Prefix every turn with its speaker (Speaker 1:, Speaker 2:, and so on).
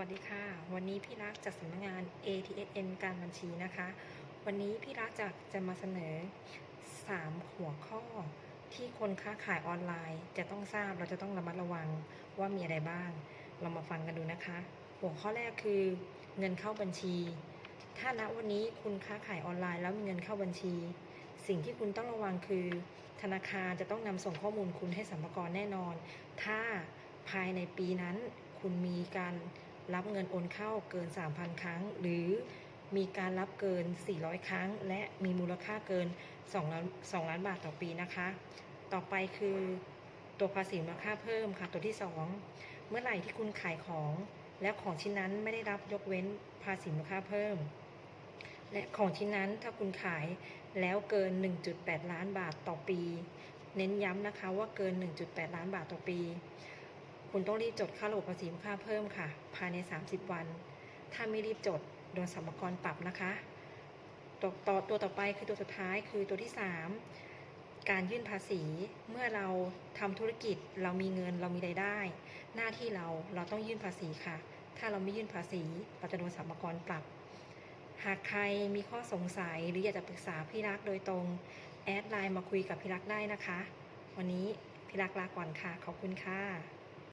Speaker 1: วัสดีค่ะ วันนี้พี่รักจากสำนักงาน ATSN การบัญชีนะคะ วันนี้พี่รักจะจะมาเสนอ 3 หัวข้อที่คนค้าขายออนไลน์ จะต้องทราบเราจะต้องระมัดระวังว่ามีอะไรบ้าง เรามาฟังกันดูนะคะ หัวข้อแรกคือ เงินเข้าบัญชี ถ้าณวันนี้คุณค้าขายออนไลน์แล้วมีเงินเข้าบัญชี สิ่งที่คุณต้องระวังคือ ธนาคารจะต้องนำส่งข้อมูลคุณให้สรรพากรแน่นอน ถ้าภายในปีนั้นคุณมีการ รับเงินโอนเข้าเกิน 3,000 ครั้ง หรือมีการรับเกิน 400 ครั้ง และมีมูลค่าเกิน2ล้าน2ล้านบาทต่อปีนะคะ ต่อไปคือตัวภาษีมูลค่าเพิ่มค่ะ ตัวที่ 2 เมื่อไหร่ที่คุณขายของ และของชิ้นนั้นไม่ได้รับยกเว้นภาษีมูลค่าเพิ่ม และของชิ้นนั้นถ้าคุณขายแล้วเกิน 1.8 ล้านบาทต่อปี เน้นย้ำนะคะว่าเกิน 1.8 ล้านบาทต่อปี คุณต้องรีบจดค่าระบบภาษีมูลค่าเพิ่มค่ะ ภายใน 30 วัน ถ้าไม่รีบจดโดนสรรพากรปรับนะคะตัวต่อตัวต่อไปคือตัวสุดท้ายคือตัวที่ 3 การยื่นภาษี เมื่อเราทำธุรกิจเรามีเงินเรามีรายได้ หน้าที่เราเราต้องยื่นภาษีค่ะ ถ้าเราไม่ยื่นภาษีเราจะโดนสรรพากรปรับ หากใครมีข้อสงสัยหรืออยากจะปรึกษาพี่รักโดยตรง แอดไลน์มาคุยกับพี่รักได้นะคะ วันนี้พี่รักลาก่อนค่ะ ขอบคุณค่ะ